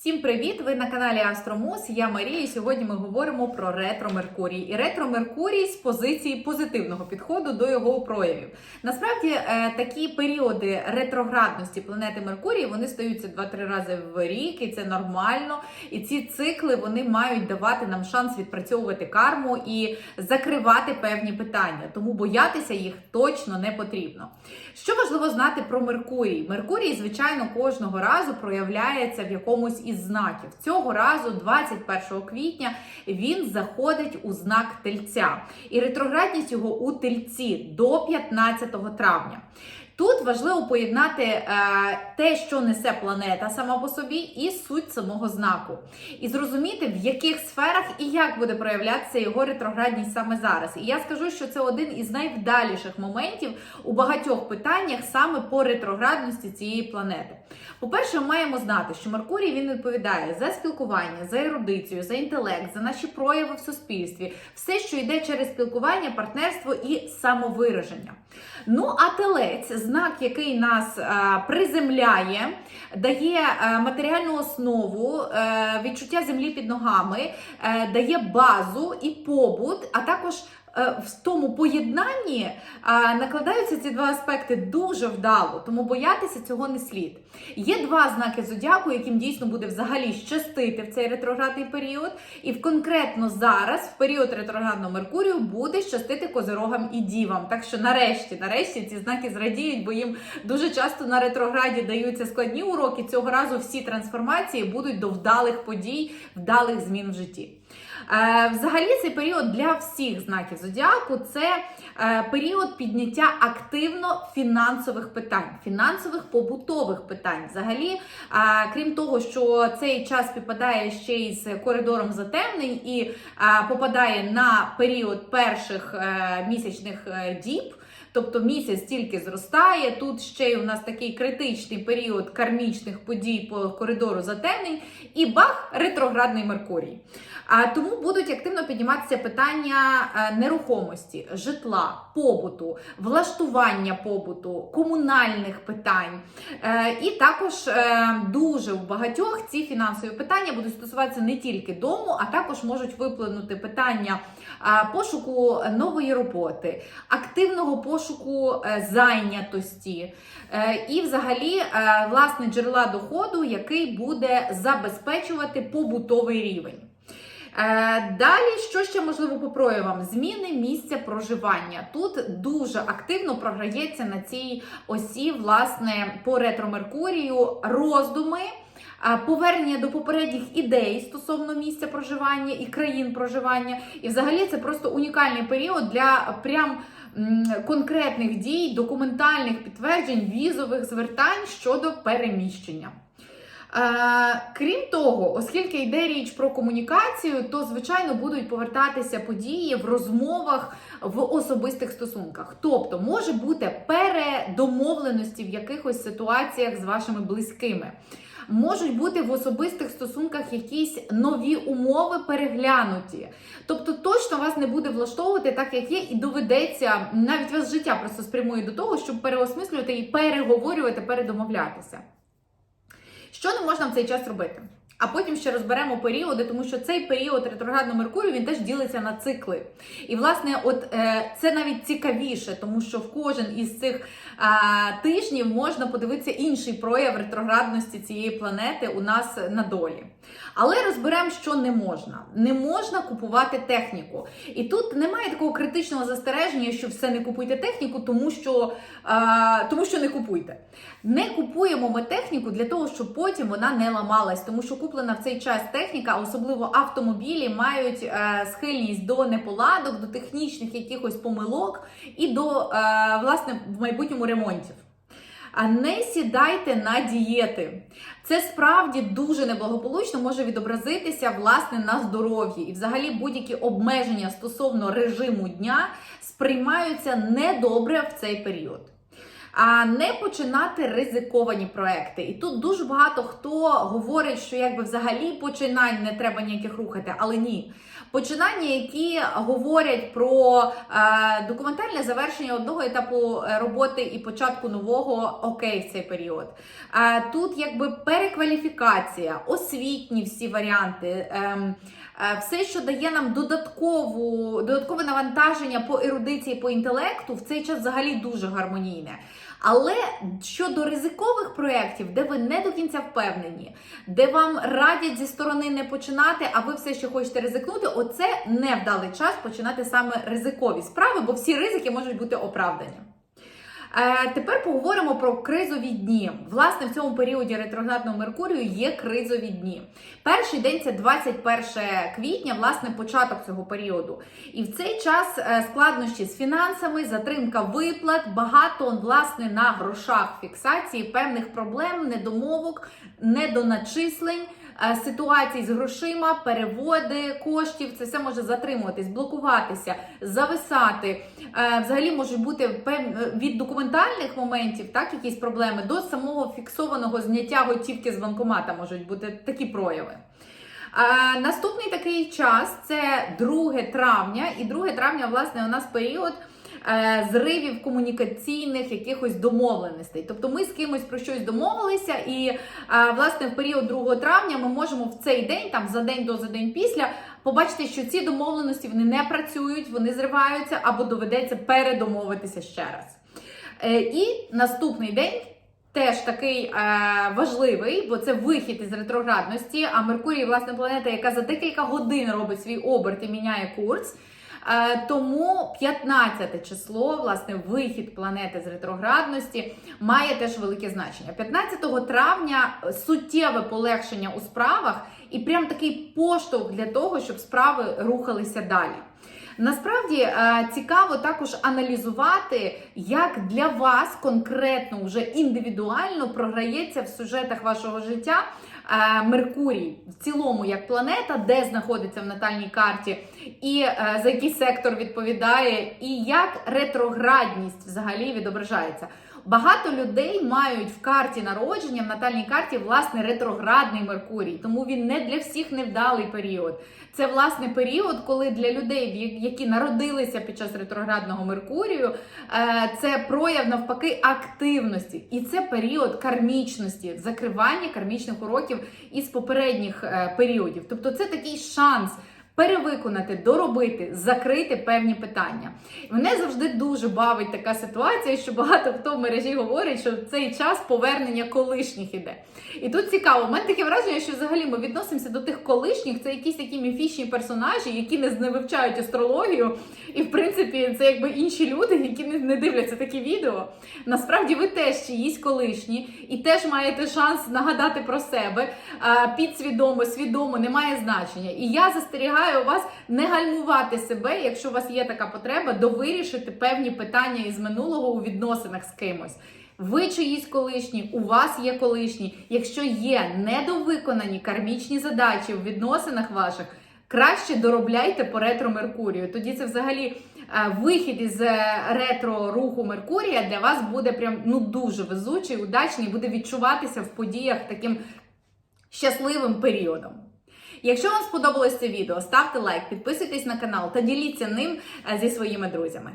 Всім привіт! Ви на каналі Астромус. Я Марія. і Сьогодні ми говоримо про ретро Меркурій. І ретро Меркурій з позиції позитивного підходу до його проявів. Насправді е, такі періоди ретроградності планети Меркурій вони стаються 2-3 рази в рік, і це нормально. І ці цикли вони мають давати нам шанс відпрацьовувати карму і закривати певні питання. Тому боятися їх точно не потрібно. Що важливо знати про Меркурій? Меркурій, звичайно, кожного разу проявляється в якомусь із знаків. Цього разу, 21 квітня, він заходить у знак тельця. І ретроградність його у тельці до 15 травня. Тут важливо поєднати е, те, що несе планета сама по собі, і суть самого знаку, і зрозуміти, в яких сферах і як буде проявлятися його ретроградність саме зараз. І я скажу, що це один із найвдаліших моментів у багатьох питаннях саме по ретроградності цієї планети. По-перше, ми маємо знати, що Меркурій він відповідає за спілкування, за ерудицію, за інтелект, за наші прояви в суспільстві, все, що йде через спілкування, партнерство і самовираження. Ну, а телець, знак, який нас е, приземляє, дає е, матеріальну основу, е, відчуття землі під ногами, дає базу і побут, а також в тому поєднанні е, накладаються ці два аспекти дуже вдало, тому боятися цього не слід. Є два знаки зодіаку, яким дійсно буде взагалі щастити в цей ретроградний період, і в конкретно зараз, в період ретроградного Меркурію, буде щастити козирогам і дівам. Так що нарешті, нарешті ці знаки зрадіють, бо їм дуже часто на ретрограді даються складні уроки. Цього разу всі трансформації будуть до вдалих подій, вдалих змін в житті. Е, Взагалі, цей період для всіх знаків зодіаку це е, період підняття активно фінансових питань, фінансових побутових питань. Взагалі, е, крім того, що цей час підпадає ще й з коридором затемнень і попадає на період перших місячних діб. Тобто місяць тільки зростає. Тут ще й у нас такий критичний період кармічних подій по коридору затемнень, і бах, ретроградний Меркурій. А тому будуть активно підніматися питання е, нерухомості, житла, побуту, влаштування побуту, комунальних питань. Е, І також е, дуже у багатьох ці фінансові питання будуть стосуватися не тільки дому, а також можуть виплинути питання пошуку нової роботи, активного пошуку е, зайнятості е, і, взагалі, е, власне, джерела доходу, який буде забезпечувати побутовий рівень. Далі, що ще можливо по проявам? Зміни місця проживання. Тут дуже активно програється на цій осі, власне, по ретро Меркурію роздуми. Повернення до попередніх ідей стосовно місця проживання і країн проживання, і взагалі це просто унікальний період для прям конкретних дій, документальних підтверджень, візових звертань щодо переміщення. Е, крім того, оскільки йде річ про комунікацію, то звичайно будуть повертатися події в розмовах в особистих стосунках. Тобто може бути передомовленості в якихось ситуаціях з вашими близькими. Можуть бути в особистих стосунках якісь нові умови переглянуті. Тобто точно вас не буде влаштовувати так, як є, і доведеться навіть вас життя просто спрямує до того, щоб переосмислювати і переговорювати, передомовлятися. Що не можна в цей час робити? А потім ще розберемо періоди, тому що цей період ретроградного Меркурію він теж ділиться на цикли. І, власне, от е, це навіть цікавіше, тому що в кожен із цих е, тижнів можна подивитися інший прояв ретроградності цієї планети у нас на долі. Але розберемо, що не можна. Не можна купувати техніку. І тут немає такого критичного застереження, що все не купуйте техніку, тому що, е, тому що не купуйте. Не купуємо ми техніку для того, щоб потім вона не ламалась, тому що куплена в цей час техніка, особливо автомобілі, мають е, схильність до неполадок, до технічних якихось помилок і до е, власне в майбутньому ремонтів. А не сідайте на дієти. Це справді дуже неблагополучно може відобразитися власне на здоров'ї. І взагалі будь-які обмеження стосовно режиму дня сприймаються недобре в цей період. А не починати ризиковані проекти. І тут дуже багато хто говорить, що якби взагалі починань не треба ніяких рухати, але ні. Починання, які говорять про е, документальне завершення одного етапу е, роботи і початку нового, окей, в цей період. Е, тут якби перекваліфікація, освітні всі варіанти. е, все, що дає нам додаткову, додаткове навантаження по ерудиції, по інтелекту, в цей час взагалі дуже гармонійне. Але щодо ризикових проєктів, де ви не до кінця впевнені, де вам радять зі сторони не починати, а ви все ще хочете ризикнути, оце невдалий час починати саме ризикові справи, бо всі ризики можуть бути оправдані. Е, тепер поговоримо про кризові дні. Власне, в цьому періоді ретроградного Меркурію є кризові дні. Перший день це 21 квітня, власне, початок цього періоду. І в цей час е, складнощі з фінансами, затримка виплат, багато власне на грошах фіксації певних проблем, недомовок, недоначислень. Е, Ситуацій з грошима, переводи коштів, це все може затримуватись, блокуватися, зависати. Е, Взагалі можуть бути пев- від документальних моментів, так, якісь проблеми, до самого фіксованого зняття готівки з банкомата можуть бути такі прояви. Е, Наступний такий час це 2 травня, і 2 травня, власне, у нас період. Е, Зривів комунікаційних якихось домовленостей. Тобто ми з кимось про щось домовилися, і е, власне в період 2 травня ми можемо в цей день, там за день до за день після, побачити, що ці домовленості вони не працюють, вони зриваються або доведеться передомовитися ще раз. Е, І наступний день. Теж такий важливий, бо це вихід із ретроградності. А Меркурій, власне, планета, яка за декілька годин робить свій оберт і міняє курс. Е, тому 15 число, власне, вихід планети з ретроградності має теж велике значення. 15 травня суттєве полегшення у справах і прям такий поштовх для того, щоб справи рухалися далі. Насправді е, цікаво також аналізувати, як для вас конкретно вже індивідуально програється в сюжетах вашого життя Меркурій в цілому як планета, де знаходиться в натальній карті, і е, за який сектор відповідає, і як ретроградність взагалі відображається. Багато людей мають в карті народження, в натальній карті, власне, ретроградний Меркурій, тому він не для всіх невдалий період. Це власне період, коли для людей, які народилися під час ретроградного Меркурію, е, це прояв навпаки активності, і це період кармічності, закривання кармічних уроків із попередніх е, періодів. Тобто, це такий шанс. Перевиконати, доробити, закрити певні питання. Мене завжди дуже бавить така ситуація, що багато хто в мережі говорить, що в цей час повернення колишніх іде. І тут цікаво, у мене таке враження, що взагалі ми відносимося до тих колишніх, це якісь такі міфічні персонажі, які не, вивчають астрологію, і в принципі це якби інші люди, які не, не дивляться такі відео. Насправді ви теж чиїсь колишні і теж маєте шанс нагадати про себе підсвідомо, свідомо, немає значення. І я застерігаю вас не гальмувати себе, якщо у вас є така потреба, довирішити певні питання із минулого у відносинах з кимось. Ви чиїсь колишні, у вас є колишні. Якщо є недовиконані кармічні задачі в відносинах ваших, краще доробляйте по ретро Меркурію. Тоді це взагалі е, вихід із е, ретро руху Меркурія для вас буде прям ну дуже везучий, удачний, буде відчуватися в подіях таким щасливим періодом. Якщо вам сподобалось це відео, ставте лайк, підписуйтесь на канал та діліться ним е, зі своїми друзями.